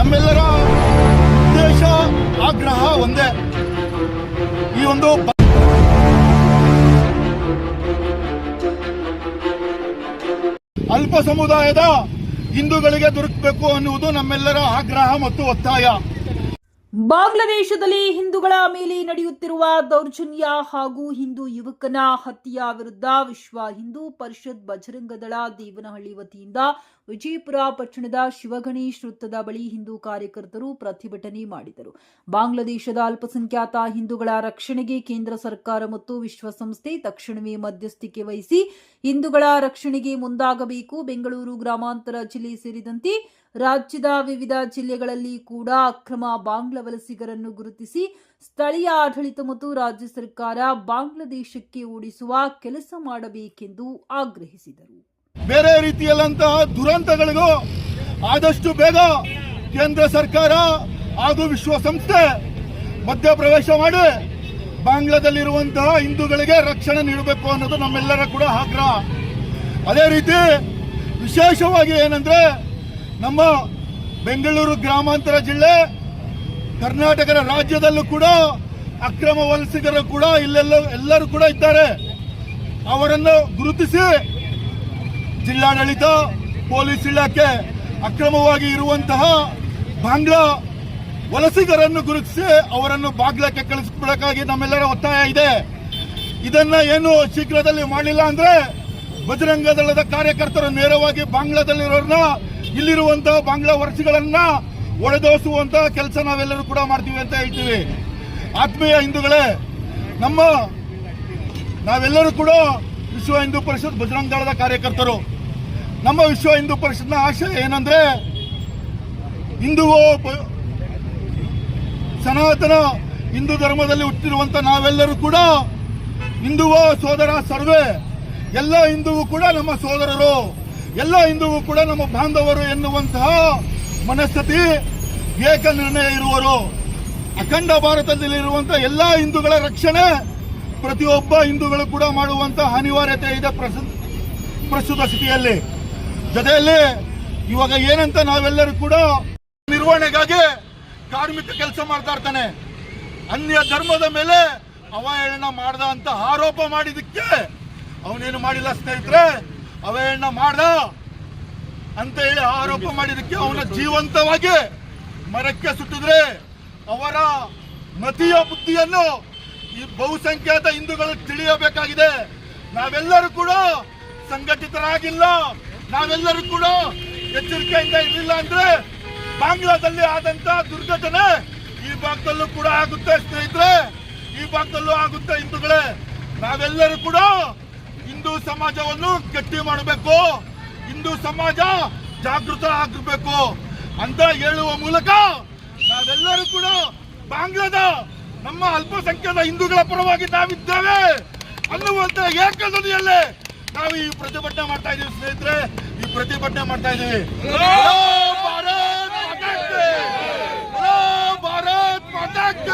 ನಮ್ಮೆಲ್ಲರ ಉದ್ದೇಶ, ಆಗ್ರಹ ಒಂದೇ. ಈ ಒಂದು ಅಲ್ಪ ಸಮುದಾಯದ ಹಿಂದೂಗಳಿಗೆ ದೊರಕಬೇಕು ಅನ್ನುವುದು ನಮ್ಮೆಲ್ಲರ ಆಗ್ರಹ ಮತ್ತು ಒತ್ತಾಯ. ಬಾಂಗ್ಲಾದೇಶದಲ್ಲಿ ಹಿಂದೂಗಳ ಮೇಲೆ ನಡೆಯುತ್ತಿರುವ ದೌರ್ಜನ್ಯ ಹಾಗೂ ಹಿಂದೂ ಯುವಕನ ಹತ್ಯೆಯ ವಿರುದ್ಧ ವಿಶ್ವ ಹಿಂದೂ ಪರಿಷತ್ ಬಜರಂಗದಳ ದೇವನಹಳ್ಳಿ ವತಿಯಿಂದ ವಿಜಯಪುರ ಪಟ್ಟಣದ ಶಿವಗಣೇಶ್ ವೃತ್ತದ ಬಳಿ ಹಿಂದೂ ಕಾರ್ಯಕರ್ತರು ಪ್ರತಿಭಟನೆ ಮಾಡಿದರು. ಬಾಂಗ್ಲಾದೇಶದ ಅಲ್ಪಸಂಖ್ಯಾತ ಹಿಂದೂಗಳ ರಕ್ಷಣೆಗೆ ಕೇಂದ್ರ ಸರ್ಕಾರ ಮತ್ತು ವಿಶ್ವಸಂಸ್ಥೆ ತಕ್ಷಣವೇ ಮಧ್ಯಸ್ಥಿಕೆ ವಹಿಸಿ ಹಿಂದೂಗಳ ರಕ್ಷಣೆಗೆ ಮುಂದಾಗಬೇಕು. ಬೆಂಗಳೂರು ಗ್ರಾಮಾಂತರ ಜಿಲ್ಲೆ ಸೇರಿದಂತೆ ರಾಜ್ಯದ ವಿವಿಧ ಜಿಲ್ಲೆಗಳಲ್ಲಿ ಕೂಡ ಅಕ್ರಮ ಬಾಂಗ್ಲಾ ವಲಸಿಗರನ್ನು ಗುರುತಿಸಿ ಸ್ಥಳೀಯ ಆಡಳಿತ ಮತ್ತು ರಾಜ್ಯ ಸರ್ಕಾರ ಬಾಂಗ್ಲಾದೇಶಕ್ಕೆ ಓಡಿಸುವ ಕೆಲಸ ಮಾಡಬೇಕೆಂದು ಆಗ್ರಹಿಸಿದರು. ಬೇರೆ ರೀತಿಯಲ್ಲಂತಹ ದುರಂತಗಳಿಗೂ ಆದಷ್ಟು ಬೇಗ ಕೇಂದ್ರ ಸರ್ಕಾರ ಹಾಗೂ ವಿಶ್ವಸಂಸ್ಥೆ ಮಧ್ಯಪ್ರವೇಶ ಮಾಡಿ ಬಾಂಗ್ಲಾದಲ್ಲಿರುವಂತಹ ಹಿಂದೂಗಳಿಗೆ ರಕ್ಷಣೆ ನೀಡಬೇಕು ಅನ್ನೋದು ನಮ್ಮೆಲ್ಲರ ಕೂಡ ಆಗ್ರಹ. ಅದೇ ರೀತಿ ವಿಶೇಷವಾಗಿ ಏನಂದ್ರೆ ನಮ್ಮ ಬೆಂಗಳೂರು ಗ್ರಾಮಾಂತರ ಜಿಲ್ಲೆ ಕರ್ನಾಟಕದ ರಾಜ್ಯದಲ್ಲೂ ಕೂಡ ಅಕ್ರಮ ವಲಸಿಗರು ಕೂಡ ಇಲ್ಲೆಲ್ಲ ಎಲ್ಲರೂ ಕೂಡ ಇದ್ದಾರೆ. ಅವರನ್ನು ಗುರುತಿಸಿ ಜಿಲ್ಲಾಡಳಿತ, ಪೊಲೀಸ್ ಇಲಾಖೆ ಅಕ್ರಮವಾಗಿ ಇರುವಂತಹ ಬಾಂಗ್ಲಾ ವಲಸಿಗರನ್ನು ಗುರುತಿಸಿ ಅವರನ್ನು ಬಾಗ್ಲಕ್ಕೆ ಕಳಿಸ್ಬಿಡಕ್ಕಾಗಿ ನಮ್ಮೆಲ್ಲರ ಒತ್ತಾಯ ಇದೆ. ಇದನ್ನ ಏನು ಶೀಘ್ರದಲ್ಲಿ ಮಾಡಲಿಲ್ಲ ಅಂದ್ರೆ ಬಜರಂಗ ದಳದ ಕಾರ್ಯಕರ್ತರು ನೇರವಾಗಿ ಬಾಂಗ್ಲಾದಲ್ಲಿರೋರ್ನ, ಇಲ್ಲಿರುವಂತಹ ಬಾಂಗ್ಲಾ ವರ್ಷಗಳನ್ನ ಒಡೆದೋಸುವಂತಹ ಕೆಲಸ ನಾವೆಲ್ಲರೂ ಕೂಡ ಮಾಡ್ತೀವಿ ಅಂತ ಹೇಳ್ತೀವಿ. ಆತ್ಮೀಯ ಹಿಂದೂಗಳೇ, ನಮ್ಮ ನಾವೆಲ್ಲರೂ ಕೂಡ ವಿಶ್ವ ಹಿಂದೂ ಪರಿಷತ್ ಬಜರಂಗ ದಳದ ಕಾರ್ಯಕರ್ತರು. ನಮ್ಮ ವಿಶ್ವ ಹಿಂದೂ ಪರಿಷತ್ನ ಆಶಯ ಏನಂದ್ರೆ ಹಿಂದೂವೋ ಸನಾತನ ಹಿಂದೂ ಧರ್ಮದಲ್ಲಿ ಹುಟ್ಟಿರುವಂತ ನಾವೆಲ್ಲರೂ ಕೂಡ ಹಿಂದೂವೋ ಸೋದರ ಸರ್ವೆ. ಎಲ್ಲ ಹಿಂದೂ ಕೂಡ ನಮ್ಮ ಸೋದರರು. ಎಲ್ಲ ಹಿಂದೂ ಕೂಡ ನಮ್ಮ ಬಾಂಧವರು ಎನ್ನುವಂತಹ ಮನಸ್ಥಿತಿ ಏಕ ನಿರ್ಣಯ ಇರುವರು ಅಖಂಡ ಭಾರತದಲ್ಲಿರುವಂತಹ ಎಲ್ಲ ಹಿಂದೂಗಳ ರಕ್ಷಣೆ ಪ್ರತಿಯೊಬ್ಬ ಹಿಂದೂಗಳು ಕೂಡ ಮಾಡುವಂತಹ ಅನಿವಾರ್ಯತೆ ಇದೆ ಪ್ರಸ- ಪ್ರಸ್ತುತ ಸ್ಥಿತಿಯಲ್ಲಿ. ಜೊತೆಯಲ್ಲಿ ಇವಾಗ ಏನಂತ ನಾವೆಲ್ಲರೂ ಕೂಡ ನಿರ್ವಹಣೆಗಾಗಿ ಕಾರ್ಮಿಕ ಕೆಲಸ ಮಾಡ್ತಾ ಇರ್ತಾನೆ. ಅನ್ಯ ಧರ್ಮದ ಮೇಲೆ ಅವಹೇಳನ ಮಾಡ್ದ ಅಂತ ಆರೋಪ ಮಾಡಿದಕ್ಕೆ ಅವನೇನು ಮಾಡಿಲ್ಲ ಸ್ನೇಹಿತರೆ? ಅವಹೇಳನ ಮಾಡ್ದ ಅಂತ ಹೇಳಿ ಆರೋಪ ಮಾಡಿದಕ್ಕೆ ಅವನ ಜೀವಂತವಾಗಿ ಮರಕ್ಕೆ ಸುಟ್ಟಿದ್ರೆ ಅವರ ಮತೀಯ ಬುದ್ಧಿಯನ್ನು ಈ ಬಹುಸಂಖ್ಯಾತ ಹಿಂದೂಗಳು ತಿಳಿಯಬೇಕಾಗಿದೆ. ನಾವೆಲ್ಲರೂ ಕೂಡ ಸಂಘಟಿತರಾಗಿಲ್ಲ. ನಾವೆಲ್ಲರೂ ಕೂಡ ಎಚ್ಚರಿಕೆಯಿಂದ ಇರಲಿಲ್ಲ ಅಂದ್ರೆ ಬಾಂಗ್ಲಾದಲ್ಲಿ ಆದಂತ ದುರ್ಘಟನೆ ಈ ಭಾಗದಲ್ಲೂ ಕೂಡ ಆಗುತ್ತೆ ಸ್ನೇಹಿತರೆ. ಈ ಭಾಗದಲ್ಲೂ ಆಗುತ್ತೆ ಹಿಂದೂಗಳೇ. ನಾವೆಲ್ಲರೂ ಕೂಡ ಹಿಂದೂ ಸಮಾಜವನ್ನು ಗಟ್ಟಿ ಮಾಡಬೇಕು. ಹಿಂದೂ ಸಮಾಜ ಜಾಗೃತ ಆಗಬೇಕು ಅಂತ ಹೇಳುವ ಮೂಲಕ ನಾವೆಲ್ಲರೂ ಕೂಡ ಬಾಂಗ್ಲಾದ ನಮ್ಮ ಅಲ್ಪಸಂಖ್ಯಾತ ಹಿಂದೂಗಳ ಪರವಾಗಿ ನಾವಿದ್ದೇವೆ ಅನ್ನುವಂತ ಏಕದನಿಯಲ್ಲೇ ನಾವು ಈ ಪ್ರತಿಭಟನೆ ಮಾಡ್ತಾ ಇದೀವಿ ಸ್ನೇಹಿತರೆ. ಈ ಪ್ರತಿಭಟನೆ ಮಾಡ್ತಾ ಇದೀವಿ ಭಾರತ್ ಭಾರತ್ ಭಾರತ್